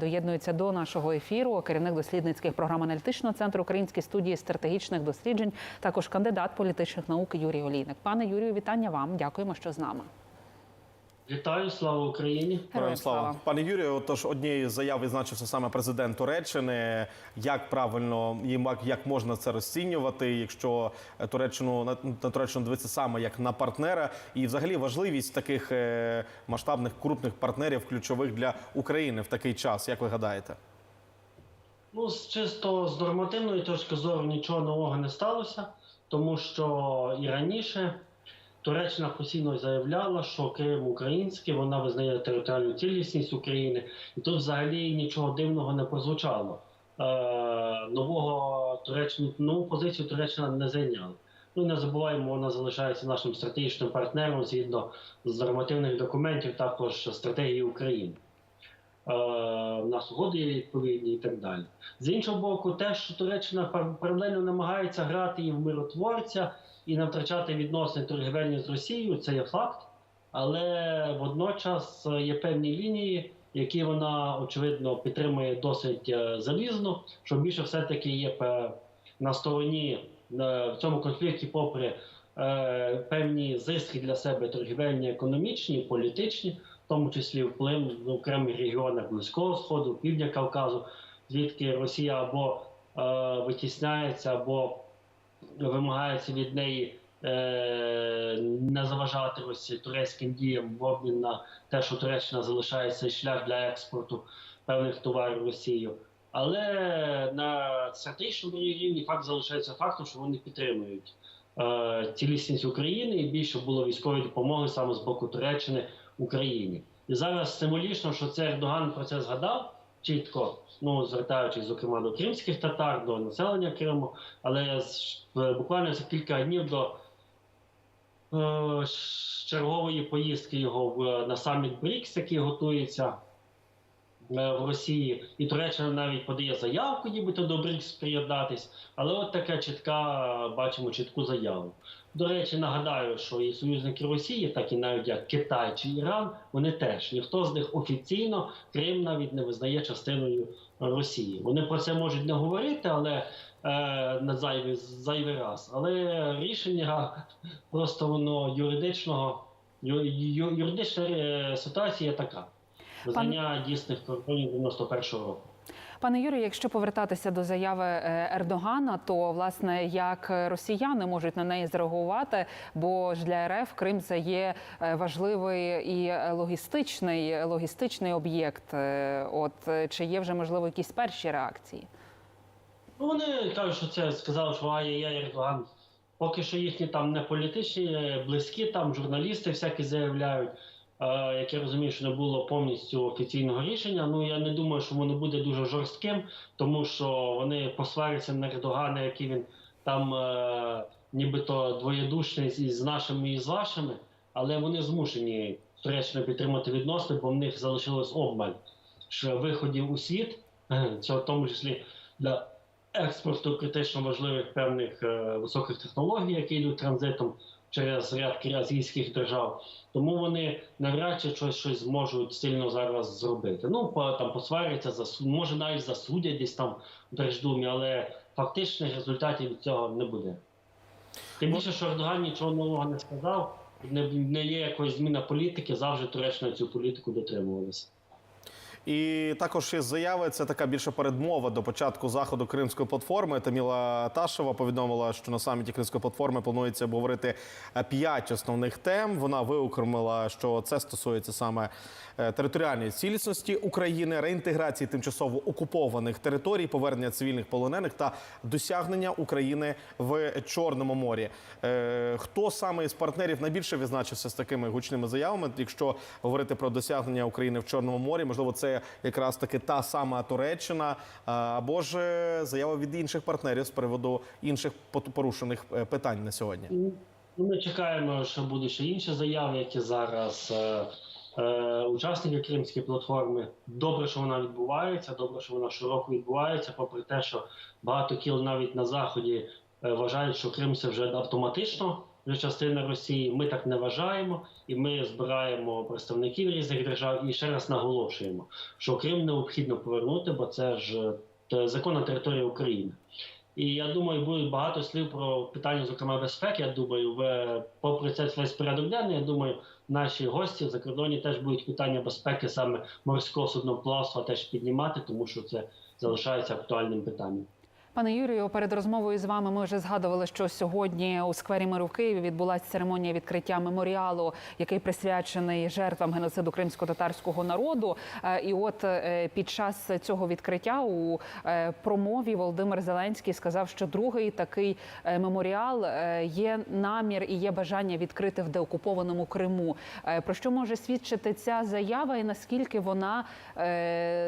Доєднується до нашого ефіру керівник дослідницьких програм аналітичного центру Української студії стратегічних досліджень, також кандидат політичних наук Юрій Олійник. Пане Юрію, вітання вам. Дякуємо, що з нами. Вітаю, слава Україні! Героям слава. пане Юрію. Отож, однією з заяв відзначився саме президент Туреччини. Як правильно їм як, як можна це розцінювати, якщо е, Туреччину на, на Туреччину дивитися саме як на партнера, і взагалі важливість таких е, масштабних крупних партнерів, ключових для України в такий час, як ви гадаєте? Ну, з чисто з нормативної точки зору нічого нового не сталося, тому що і раніше Туреччина постійно заявляла, що Крим український, вона визнає територіальну цілісність України, і тут взагалі нічого дивного не прозвучало. Е, нового Туреччину, нову позицію Туреччина не зайняла. Ну, не забуваємо, вона залишається нашим стратегічним партнером згідно з нормативних документів, також стратегії України. Е, в нас угоди є відповідні і так далі. З іншого боку, те, що Туреччина пар- паралельно намагається грати і в миротворця, і не втрачати відносини торгівельні з Росією, це є факт. Але водночас є певні лінії, які вона очевидно підтримує досить е, залізно, що більше все-таки є на стороні е, в цьому конфлікті, попри е, певні зиски для себе торгівельні, економічні, політичні, в тому числі вплив в окремих регіонах Близького Сходу, Півдня Кавказу, звідки Росія або витісняється, або вимагається від неї е, не заважати ось турецьким діям в обмін на те, що Туреччина залишає цей шлях для експорту певних товарів в Росію. Але на стратегічному рівні факт залишається фактом, що вони підтримують е, цілісність України і більше було військової допомоги саме з боку Туреччини Україні. І зараз символічно, що це Ердоган про це згадав чітко, ну звертаючись зокрема до кримських татар, до населення Криму, але е, буквально за кілька днів до е, чергової поїздки його в, на саміт БРІКС, який готується е, в Росії, і Туреччина навіть подає заявку, нібито до БРІКС приєднатись. Але от така чітка, бачимо чітку заяву. До речі, нагадаю, що і союзники Росії, так і навіть як Китай чи Іран, вони теж ніхто з них офіційно Крим навіть не визнає частиною Росії. Вони про це можуть не говорити, але е, на зайвий, зайвий раз. Але рішення просто воно юридичного ю, ю, юридична е, ситуація така. Визнання дійсних кордонів 91-го року. Пане Юрію, якщо повертатися до заяви е, Ердогана, то власне як росіяни можуть на неї зреагувати, бо ж для РФ Крим це є е, важливий і логістичний логістичний об'єкт. Е, От чи є вже можливо якісь перші реакції? Ну, вони кажуть, що це сказали, що ай-яй Ердоган. Поки що їхні там не політичні, близькі там журналісти всякі заявляють. Е, як я розумію, що не було повністю офіційного рішення. Ну я не думаю, що воно буде дуже жорстким, тому що вони посваряться на Ердогана, який він там е, нібито двоєдушний з- з нашими і з вашими, але вони змушені Туреччину підтримати відносини, бо в них залишилось обмаль виходів у світ, це в тому числі для експорту критично важливих певних е, високих технологій, які йдуть транзитом через ряд азійських держав. Тому вони навряд чи щось, щось зможуть сильно зараз зробити. Ну, по, там посваряться, засу- може навіть засудять десь там в Держдумі, але фактичних результатів цього не буде. Тим більше, що Ердоган нічого нового не сказав, не, не є якоїсь зміна політики, завжди Туреччина цю політику дотримувалася. І також із заяви це така більше передмова до початку заходу Кримської платформи. Таміла Ташева повідомила, що на саміті Кримської платформи планується обговорити е, п'ять основних тем. Вона виокремила, що це стосується саме е, територіальної цілісності України, реінтеграції тимчасово окупованих територій, повернення цивільних полонених та досягнення України в Чорному морі. Е, Хто саме із партнерів найбільше відзначився з такими гучними заявами? Якщо говорити про досягнення України в Чорному морі, можливо, це якраз таки та сама Туреччина, або ж е, заява від інших партнерів з приводу інших порушених е, питань на сьогодні. Ну, ми чекаємо, що будуть ще інші заяви, які зараз е, е, учасники Кримської платформи. Добре, що вона відбувається, добре, що вона широко відбувається, попри те, що багато кіл навіть на заході вважають, що Крим це вже автоматично вже частина Росії. Ми так не вважаємо, і ми збираємо представників різних держав і ще раз наголошуємо, що Крим необхідно повернути, бо це ж е, законна територія України. І я думаю, буде багато слів про питання, зокрема безпеки. Я думаю, в попри це весь порядок денний, я думаю, наші гості в закордоні теж будуть питання безпеки саме морського судноплавства теж піднімати, тому що це залишається актуальним питанням. Пане Юрію, перед розмовою з вами ми вже згадували, що сьогодні у сквері миру в Києві відбулася церемонія відкриття меморіалу, який присвячений жертвам геноциду кримсько-татарського народу. Е, І от е, під час цього відкриття у е, промові Володимир Зеленський сказав, що другий такий меморіал є намір і є бажання відкрити в деокупованому Криму. Про що може свідчити ця заява, і наскільки вона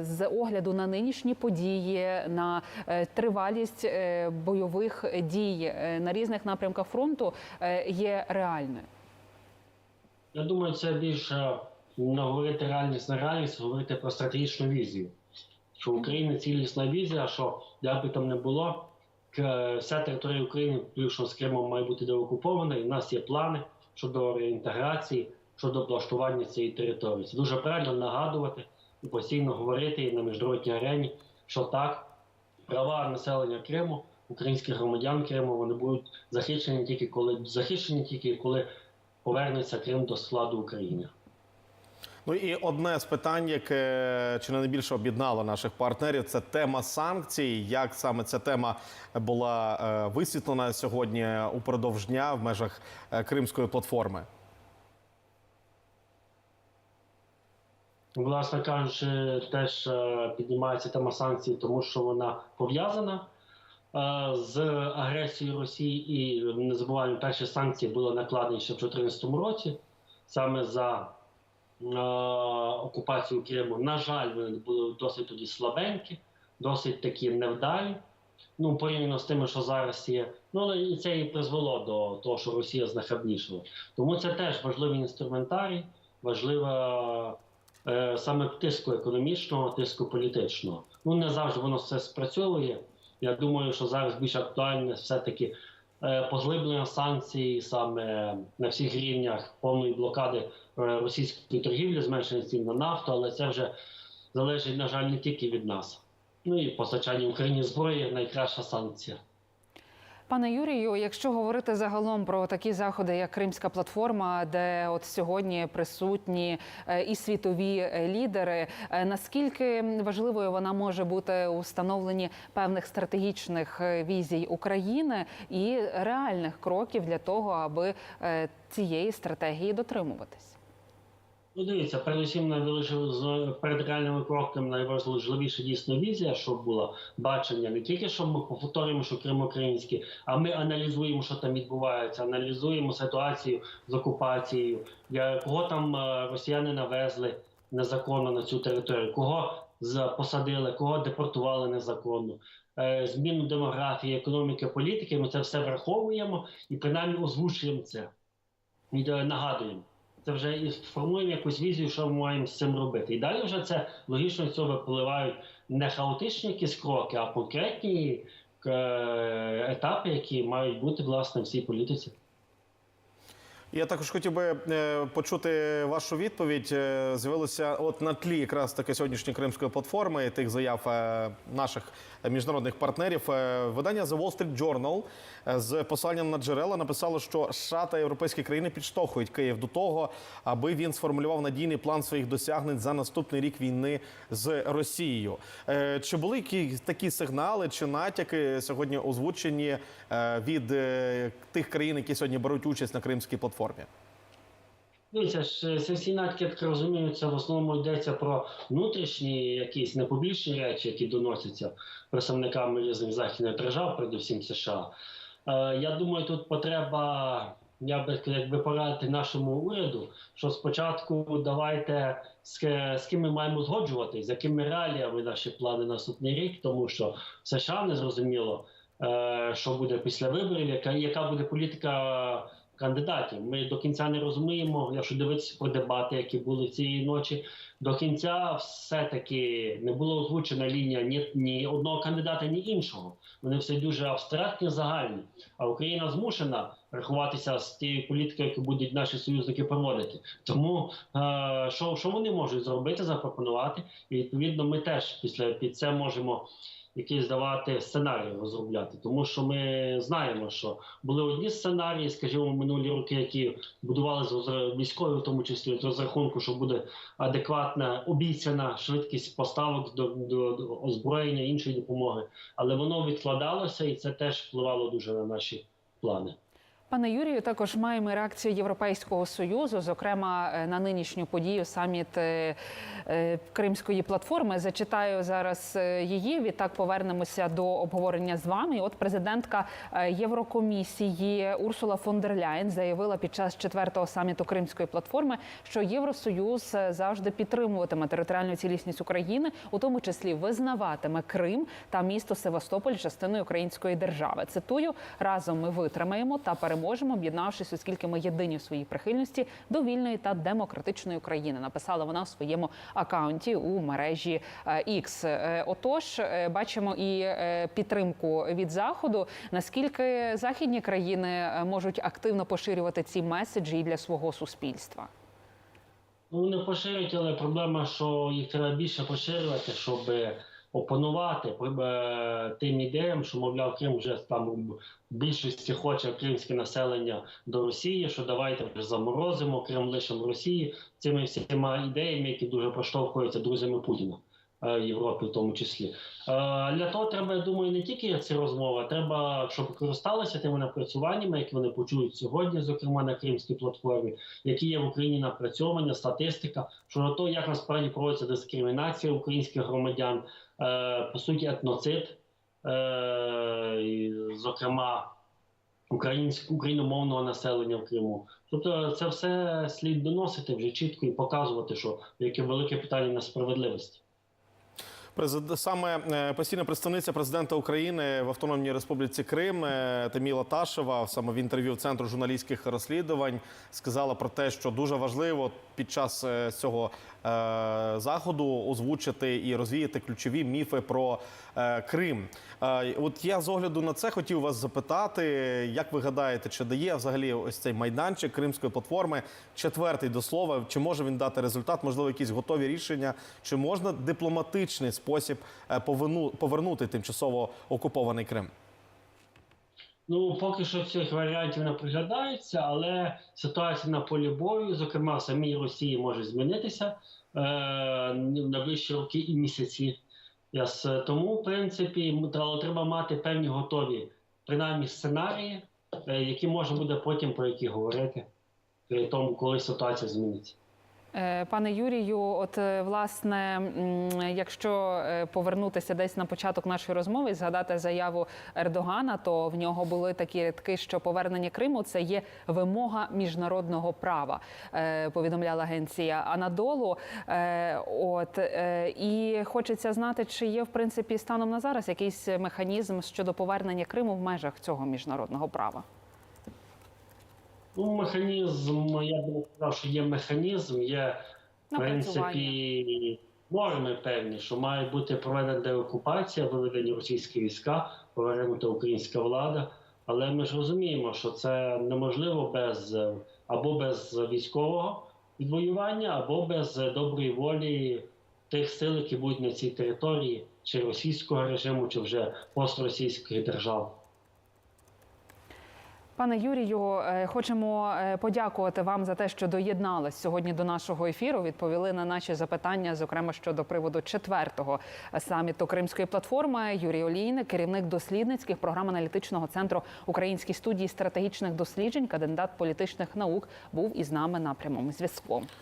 з огляду на нинішні події, на е, тривалість е, бойових дій е, на різних напрямках фронту е, є реальною? Я думаю, це більше не говорити реальність на реальність, говорити про стратегічну візію. Що в Україні цілісна візія, що як би там не було, вся територія України, включно з Кримом, має бути деокупована, і в нас є плани щодо реінтеграції, щодо облаштування цієї території. Це дуже правильно нагадувати і постійно говорити і на міжнародній арені, що так, права населення Криму, українських громадян Криму, вони будуть захищені тільки коли захищені тільки коли повернеться Крим до складу України. Ну і одне з питань, яке чи не найбільше об'єднало наших партнерів, це тема санкцій. Як саме ця тема була е, висвітлена сьогодні упродовж дня в межах е, кримської платформи? Власне кажучи, теж е, піднімається тема санкцій, тому що вона пов'язана е, з агресією Росії. І не забуваємо, перші санкції були накладені ще в 2014 році, саме за е, окупацію Криму. На жаль, вони були досить тоді слабенькі, досить такі невдалі. Ну, порівняно з тими, що зараз є. Ну, і це і призвело до того, що Росія знахабнішала. Тому це теж важливий інструментарій, важлива саме тиску економічного, тиску політичного. Ну не завжди воно все спрацьовує. Я думаю, що зараз більш актуальне все-таки е, поглиблення санкцій саме на всіх рівнях повної блокади е, російської торгівлі, зменшення цін на нафту, але це вже залежить, на жаль, не тільки від нас. Ну і постачання Україні зброї найкраща санкція. Пане Юрію, якщо говорити загалом про такі заходи, як Кримська платформа, де от сьогодні присутні е, і світові е, лідери, е, наскільки важливою вона може бути у встановленні певних стратегічних візій України і реальних кроків для того, аби цієї стратегії дотримуватись? Ну, дивіться, передусім найважливіше перед реальними кроками найважливіша дійсно візія, щоб було бачення не тільки що ми повторюємо, що Крим український, а ми аналізуємо, що там відбувається, аналізуємо ситуацію з окупацією, кого там е, росіяни навезли незаконно на цю територію, кого посадили, кого депортували незаконно. Е, Зміну демографії, економіки, політики. Ми це все враховуємо і принаймні озвучуємо це. І е, нагадуємо. Це вже і сформуємо якусь візію, що ми маємо з цим робити. І далі вже це логічно цього випливають не хаотичні якісь кроки, а конкретні е, етапи, які мають бути власне в цій політиці. Я також хотів би е, почути вашу відповідь. Е, З'явилося от на тлі якраз таки сьогоднішньої кримської платформи тих заяв е, наших міжнародних партнерів. Видання The Wall Street Journal з посиланням на джерела написало, що США та європейські країни підштовхують Київ до того, аби він сформулював надійний план своїх досягнень за наступний рік війни з Росією. Чи були якісь такі сигнали чи натяки сьогодні озвучені від тих країн, які сьогодні беруть участь на кримській платформі? Дивіться ж, це всі натяки, я так розумію, це в основному йдеться про внутрішні якісь непублічні речі, які доносяться представниками різних західних держав, передусім США. Е, я думаю, тут потреба, я би якби порадити нашому уряду, що спочатку давайте з, з ким ми маємо згоджуватись, з якими реаліями наші плани на наступний рік, тому що США не зрозуміло, е, що буде після виборів, яка, яка буде політика кандидатів. Ми до кінця не розуміємо, якщо дивитися про дебати, які були цієї ночі. до кінця все-таки не була озвучена лінія ні, ні одного кандидата, ні іншого. Вони все дуже абстрактні, загальні. А Україна змушена рахуватися з тією політикою, яку будуть наші союзники проводити. Тому е, що, що вони можуть зробити, запропонувати, і відповідно ми теж після під це можемо якийсь давати сценарій розробляти, тому що ми знаємо, що були одні сценарії, скажімо, минулі роки, які будували з військові, в тому числі з розрахунку, що буде адекватна обіцяна швидкість поставок до, до, до озброєння іншої допомоги, але воно відкладалося, і це теж впливало дуже на наші плани. Пане Юрію, також маємо реакцію Європейського союзу, зокрема е, на нинішню подію саміт е, е, Кримської платформи. Зачитаю зараз її. Відтак повернемося до обговорення з вами. От президентка Єврокомісії Урсула фон дер Ляєн заявила під час четвертого саміту Кримської платформи, що Євросоюз завжди підтримуватиме територіальну цілісність України, у тому числі визнаватиме Крим та місто Севастополь частиною української держави. Цитую разом ми витримаємо та переможемо, об'єднавшись, оскільки ми єдині в своїй прихильності до вільної та демократичної України. Написала вона в своєму акаунті у мережі е, X. Е, Отож, е, бачимо і підтримку від заходу. Наскільки західні країни можуть активно поширювати ці меседжі для свого суспільства? Ну, вони поширюють, але проблема, що їх треба більше поширювати, щоб опанувати е, тим ідеям, що, мовляв, Крим вже там в більшості хоче кримське населення до Росії, що давайте вже заморозимо, Крим лишимо Росії цими всіма ідеями, які дуже проштовхуються друзями Путіна. е, Європи в тому числі. Е, Для того треба, я думаю, не тільки ці розмови, треба, щоб користалися тими напрацюваннями, які вони почують сьогодні, зокрема на Кримській платформі, які є в Україні напрацьовання, статистика щодо того, як насправді проводиться дискримінація українських громадян, по суті, етноцид, е, зокрема україномовного населення в Криму. Тобто це все слід доносити вже чітко і показувати, що яке велике питання несправедливості. Президент саме е, постійна представниця президента України в Автономній Республіці Крим е, Таміла Ташева саме в інтерв'ю Центру журналістських розслідувань сказала про те, що дуже важливо під час е, цього е, заходу озвучити і розвіяти ключові міфи про е, Крим. От я з огляду на це хотів вас запитати, як ви гадаєте, чи дає взагалі ось цей майданчик Кримської платформи четвертий до слова? Чи може він дати результат? Можливо, якісь готові рішення? Чи можна дипломатичний спосіб повину- повернути тимчасово окупований Крим? Ну, поки що цих варіантів не приглядається, але ситуація на полі бою, зокрема в самій Росії, може змінитися е, в найближчі роки і місяці. Яс. Тому, в принципі, треба мати певні готові, принаймні, сценарії, е, які можна буде потім про які говорити, при тому, коли ситуація зміниться. Е, Пане Юрію, от е, власне, якщо е, повернутися десь на початок нашої розмови згадати заяву Ердогана, то в нього були такі рядки, що повернення Криму це є вимога міжнародного права, повідомляла агенція Анадолу. От і хочеться знати, чи є в принципі станом на зараз якийсь механізм щодо повернення Криму в межах цього міжнародного права. Ну, механізм, я б не сказав, що є механізм, є в принципі норми певні, що має бути проведена деокупація, виведені російські війська, повернута українська влада. Але ми ж розуміємо, що це неможливо без або без військового відвоювання, або без доброї волі тих сил, які будуть на цій території, чи російського режиму, чи вже постросійських держав. Пане Юрію, е, хочемо е, подякувати вам за те, що доєднались сьогодні до нашого ефіру. Відповіли на наші запитання, зокрема щодо приводу четвертого саміту Кримської платформи. Юрій Олійник, керівник дослідницьких програм аналітичного центру Українській студії стратегічних досліджень, кандидат політичних наук, був із нами на прямому зв'язку.